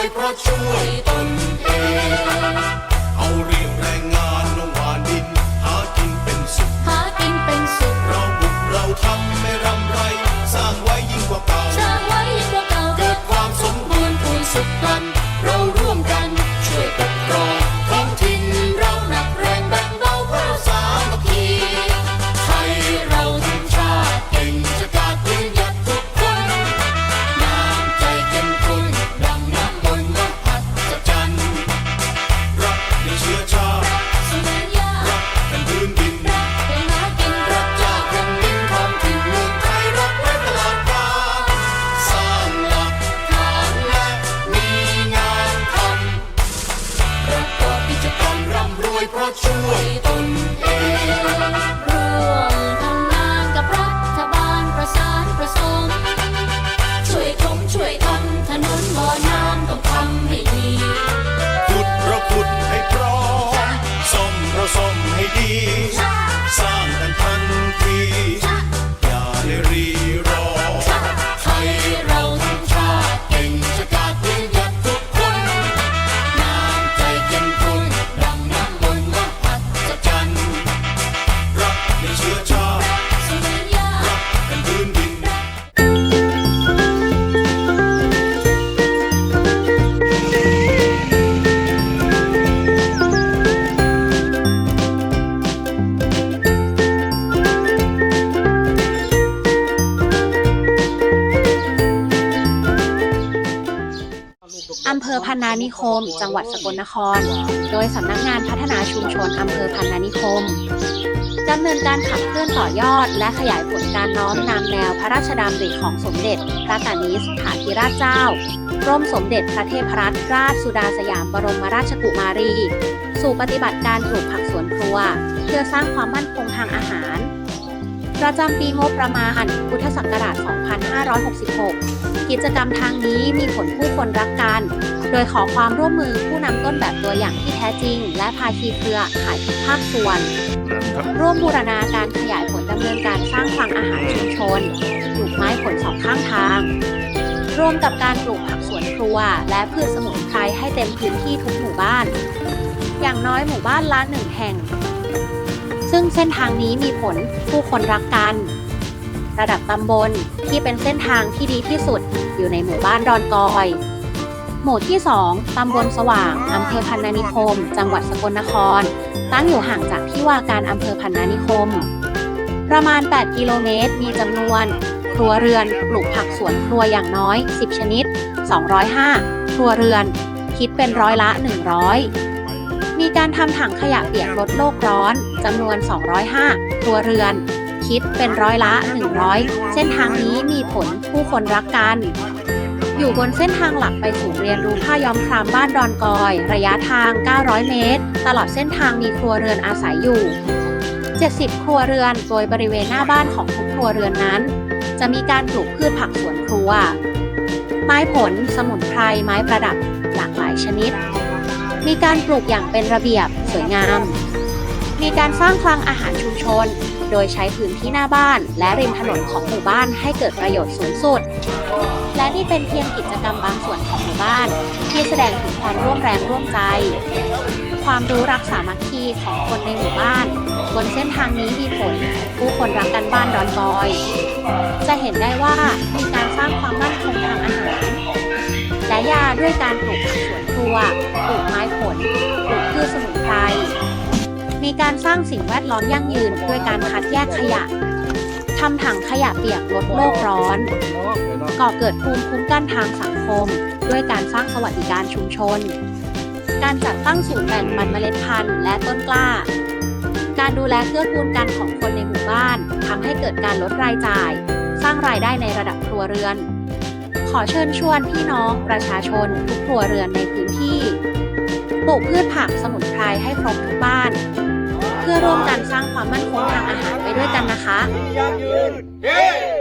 วยเพราะช่วยตนเอง ร่ำร อำเภอพันนานิคม จังหวัดสกลนคร โดยสำนักงานพัฒนาชุมชนอำเภอพันนานิคมดำเนินการขับเคลื่อนต่อยอด และขยายผลการน้อมนำแนวพระราชดำริของสมเด็จ พระกนิษฐาธิราชเจ้ากรมสมเด็จพระเทพรัตนราชสุดาสยามบรมราชกุมารี สู่ปฏิบัติการปลูกผักสวนครัว เพื่อสร้างความมั่นคงทางอาหาร ประจำปีงบประมาณพุทธศักราช 2566 กิจกรรมทางนี้มีผลผู้คนรักกัน โดยขอความร่วมมือผู้นำต้นแบบตัวอย่างที่แท้จริง และภาคีเครือข่ายทุกภาคส่วน ร่วมบูรณาการขยายผลดำเนินการสร้างคลังอาหารชุมชนปลูกไม้ผลสองข้างทาง ร่วมกับการปลูกผักสวนครัว และพืชสมุนไพรให้เต็มพื้นที่ทุกหมู่บ้าน อย่างน้อยหมู่บ้านละหนึ่งแห่ง ซึ่งเส้นทางนี้มีผลผู้คนรักกัน ระดับตำบลที่เป็นเส้นทางที่ดีที่สุดอยู่ในหมู่บ้านดอนกอย หมู่ที่ 2 ตำบลสว่างอำเภอพันนานิคม จังหวัดสกลนคร ตั้งอยู่ห่างจากที่ว่าการอำเภอพันนานิคม ประมาณ 8 กิโลเมตร มีจำนวน ครัวเรือนปลูกผักสวนครัวอย่างน้อย 10 ชนิด 205 ครัวเรือน คิดเป็นร้อยละ 100 มีการทำถังขยะเปียกลดโลกร้อนจำนวน 205ครัวเรือน คิดเป็นร้อยละ 100 เส้นทางนี้มีผลผู้คนรักกัน อยู่บนเส้นทางหลักไปศูนย์เรียนรู้ผ้าย้อมครามบ้านดอนกอย ระยะทาง 900 เมตร ตลอดเส้นทางมีครัวเรือนอาศัยอยู่ 70 ครัวเรือนโดยบริเวณหน้าบ้านของทุกครัวเรือนนั้น จะมีการปลูกพืชผักสวนครัว ไม้ผล สมุนไพร ไม้ประดับ หลากหลายชนิด มีการปลูกอย่างเป็นระเบียบสวยงาม มีการสร้างคลังอาหารชุมชน โดยใช้พื้นที่หน้าบ้าน และริมถนนของหมู่บ้านให้เกิดประโยชน์สูงสุด และนี่เป็นเพียงกิจกรรมบางส่วนของหมู่บ้าน ที่แสดงถึงความร่วมแรงร่วมใจ ความรู้รักสามัคคีของคนในหมู่บ้าน บนเส้นทางนี้มีผล ผู้คนรักกันบ้านดอนกอย จะเห็นได้ว่ามีการ และยาด้วยการปลูกผักสวนครัว ปลูกไม้ผล ปลูกพืชสมุนไพร มีการสร้างสิ่งแวดล้อมยั่งยืนด้วยการคัดแยกขยะทำถังขยะเปียกลดโลกร้อน ก่อเกิดภูมิคุ้มกันทางสังคม ด้วยการสร้างสวัสดิการชุมชน การจัดตั้งศูนย์แบ่งปันเมล็ดพันธุ์และต้นกล้า การดูแลเกื้อกูลกันของคนในหมู่บ้านทำให้เกิดการลดรายจ่าย สร้างรายได้ในระดับครัวเรือน ขอเชิญชวนพี่น้องประชาชนทุกครัวเรือนในพื้นที่ ปลูกพืชผักสมุนไพรให้ครบทุกบ้าน เพื่อร่วมกันสร้างความมั่นคงทางอาหารไปด้วยกันนะคะยั่งยืนเย้